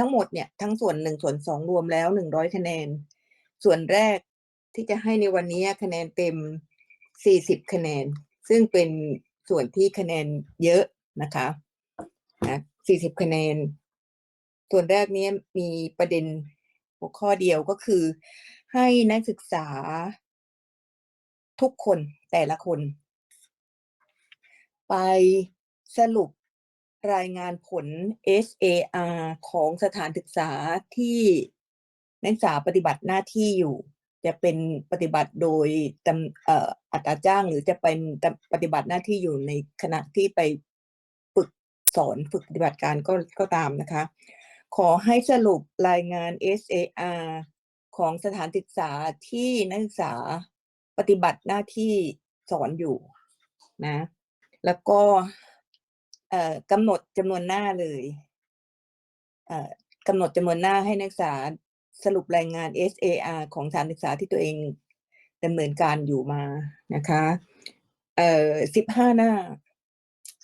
ทั้งหมดเนี่ยทั้งส่วนหนึ่งส่วนสองรวมแล้วหนึ่งร้อยคะแนน ส่วนแรกที่จะให้ในวันนี้คะแนนเต็มสี่สิบคะแนน ซึ่งเป็นส่วนที่คะแนนเยอะนะคะนะสี่สิบคะแนน ส่วนแรกเนี้มีประเด็นหัวข้อเดียวก็คือ ให้นักศึกษาทุกคนแต่ละคน ไปสรุป รายงานผล SAR ของสถานศึกษาที่นักศึกษาปฏิบัติหน้าที่อยู่ จะเป็นปฏิบัติโดยตำเอ่ออัตราจ้างหรือจะเป็นปฏิบัติหน้าที่อยู่ในขณะที่ไปฝึกสอนฝึกปฏิบัติการก็ก็ตามนะคะ ขอให้สรุปรายงาน SAR ของสถานศึกษาที่นักศึกษาปฏิบัติหน้าที่สอนอยู่นะ แล้วก็ กำหนดจำนวนหน้าเลยเกำหนดจำนวนหน้าให้นักศึกษาสรุปรายงาน SAR ของสถานศึกษาที่ตัวเองดำเนินการอยู่มานะคะเอ่อสิบห้าหน้า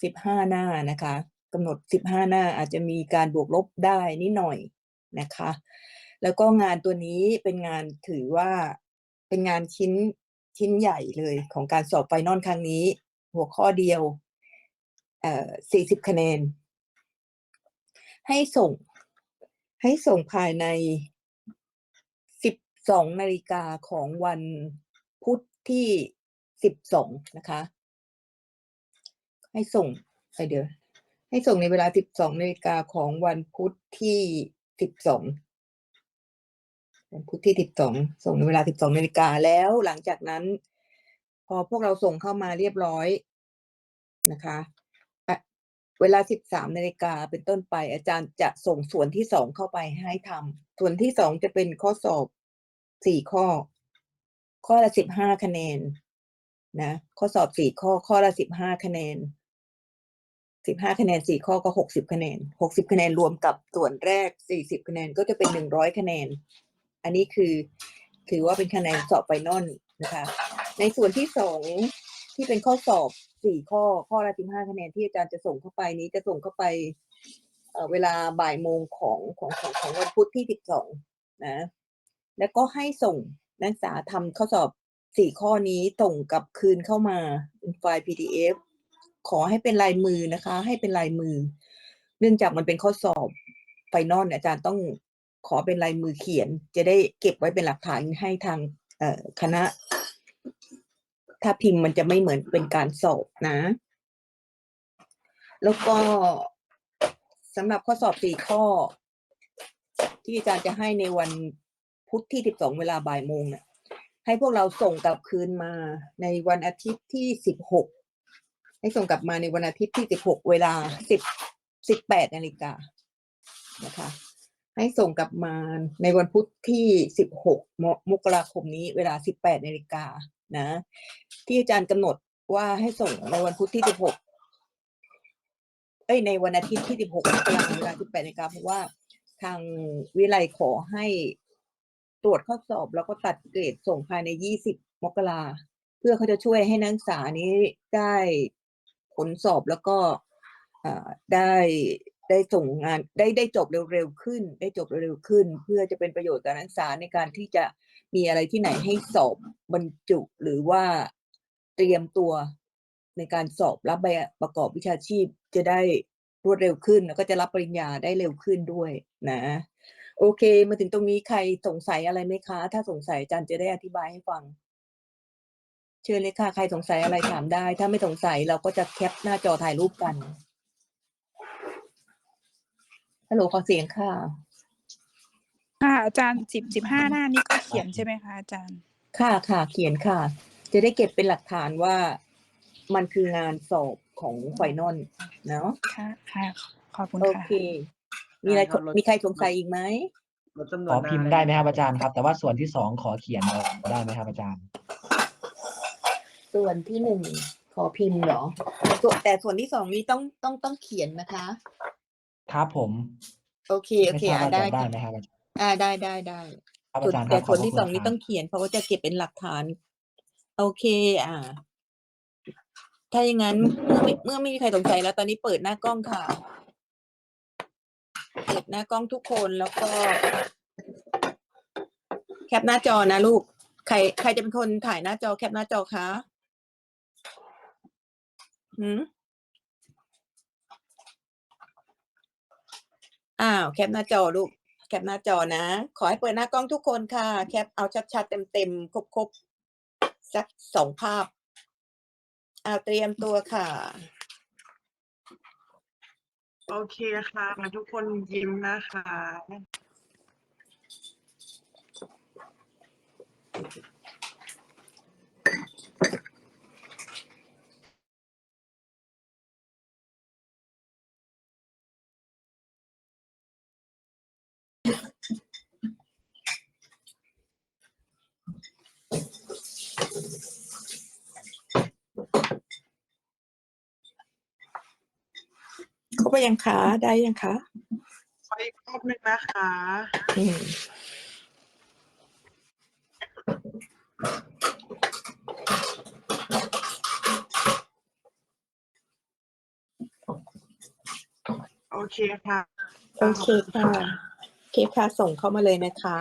สิบห้าหน้านะคะกำหนดสิบห้าหน้าอาจจะมีการบวกลบได้นิดหน่อยนะคะ แล้วก็งานตัวนี้เป็นงานถือว่าเป็นงานชิ้นชิ้นใหญ่เลยของการสอบไฟนอลครั้งนี้ หัวข้อเดียว เอ่อสี่สิบคะแนน ให้ส่ง ให้ส่งภายในสิบสองนาฬิกาของวันพุธที่สิบสองนะคะ ให้ส่งไปเดี๋ยว ให้ส่งในเวลาสิบสองนาฬิกาของวันพุธที่สิบสองวันพุธที่สิบสองส่งในเวลาสิบสองนาฬิกาแล้วหลังจากนั้น พอพวกเราส่งเข้ามาเรียบร้อยนะคะ เวลาสิบสามนาฬิกาเป็นต้นไป อาจารย์จะส่งส่วนที่สองเข้าไปให้ทำส่วนที่สองจะเป็นข้อสอบสี่ข้อ ข้อละสิบห้าคะแนน นะ ข้อสอบสี่ข้อ ข้อละสิบห้าคะแนนสิบห้าคะแนนสี่ข้อก็หกสิบคะแนนหกสิบคะแนนรวมกับส่วนแรกสี่สิบคะแนนก็จะเป็นหนึ่งร้อยคะแนน อันนี้คือ ถือว่าเป็นคะแนนสอบไฟนอลนะคะ ในส่วนที่สองที่เป็นข้อสอบ สี่ข้อข้อละสิบห้าคะแนนที่อาจารย์จะส่งเข้าไปนี้จะส่งเข้าไปเวลาบ่ายโมงของของของของวันพุธที่สิบสองนะ แล้วก็ให้ส่งนักศึกษาทำข้อสอบสี่ข้อนี้ส่งกลับคืนเข้ามาเป็นไฟล์ PDF ขอให้เป็นลายมือนะคะ ให้เป็นลายมือ เนื่องจากมันเป็นข้อสอบไฟนอลอาจารย์ต้องขอเป็นลายมือเขียน จะได้เก็บไว้เป็นหลักฐานให้ทางคณะ ถ้าพิมพ์มันจะไม่เหมือนเป็นการสอบนะ แล้วก็สำหรับข้อสอบสี่ข้อ ที่อาจารย์จะให้ในวันพุธที่สิบสองเวลาบ่ายโมงเนี่ยให้พวกเราส่งกลับคืนมาในวันอาทิตย์ที่สิบหกให้ส่งกลับมาในวันอาทิตย์ที่สิบหกเวลาสิบสิบแปดนาฬิกานะคะ ให้ส่งกลับมาในวันพุธที่สิบหกมกราคมนี้เวลาสิบแปดนาฬิกานะ ที่อาจารย์กำหนดว่าให้ส่งในวันพุธที่สิบหกเอ้ยในวันอาทิตย์ที่สิบหกมกราคมเวลาสิบแปดนาฬิกาเพราะว่าทางวิไลขอให้ตรวจข้อสอบแล้วก็ตัดเกรดส่งภายในยี่สิบมกราเพื่อเขาจะช่วยให้นักศึกษานี้ได้ผลสอบแล้วก็ได้ ได้ส่งงานได้ได้จบเร็วๆขึ้น ได้จบเร็วๆขึ้น เพื่อจะเป็นประโยชน์ต่อนักศึกษาในการที่จะมีอะไรที่ไหนให้สอบบรรจุหรือว่าเตรียมตัวในการสอบรับใบประกอบวิชาชีพจะได้รวดเร็วขึ้น แล้วก็จะรับปริญญาได้เร็วขึ้นด้วยนะ โอเค มาถึงตรงนี้ใครสงสัยอะไรไหมคะ ถ้าสงสัยอาจารย์จะได้อธิบายให้ฟัง เชิญเลยค่ะ ใครสงสัยอะไรถามได้ ถ้าไม่สงสัยเราก็จะแคปหน้าจอถ่ายรูปกัน ฮัลโหลขอเสียงค่ะ ค่ะ อาจารย์สิบสิบห้าหน้านี้ก็เขียนใช่ไหมคะอาจารย์ ค่ะค่ะเขียนค่ะ จะได้เก็บเป็นหลักฐานว่ามันคืองานสอบของไฟนอลเนาะค่ะค่ะ ขอบคุณโอค่ะ เค มีอะไรได้ครับมีใครสงสัยอีกไหมลดจำนขวนอหน้าพิมพ์ได้ไหมครับอาจารย์ครับ แต่ว่าส่วนที่สองขอเขียนเอาได้ไหมครับอาจารย์ ส่วนที่หนึ่งขอพิมพ์เหรอส่วนแต่ส่วนที่สองนี้ต้องต้องต้องเขียนนะคะ ครับผม โอเค โอไม่เคทราบอ่าว่าได้จะได้ค่ะ ไหมครับอาจารย์อ่าได้ได้ได้ครับส่วอานจารย์คแต่รับขส่อวนบพระที่คุสณองนี้คต้รัอบงเขียน เพราะว่าจะเก็บเป็นหลักฐาน โอเค อ่า ถ้าอย่างนั้นเมื่อไม่เมื่อไม่มีใครสงสัยแล้ว ตอนนี้เปิดหน้ากล้องค่ะ เปิดหน้ากล้องทุกคนแล้วก็ แคปหน้าจอนะลูก ใคร ใครจะเป็นคนถ่ายหน้าจอแคปหน้าจอคะหืม อ้าว แคปหน้าจอลูก แคปหน้าจอนะ ขอให้เปิดหน้ากล้องทุกคนค่ะ แคปเอาชัดๆเต็มๆครบๆสักสองภาพเอาเตรียมตัวค่ะ โอเคค่ะ ทุกคนยิ้มนะคะ ครบไปยังคะได้ยังคะขออีกรอบหนึ่งนะคะ อืมโอเคค่ะ โอเคค่ะโอเค ค่ะ ส่งเข้ามาเลยนะคะ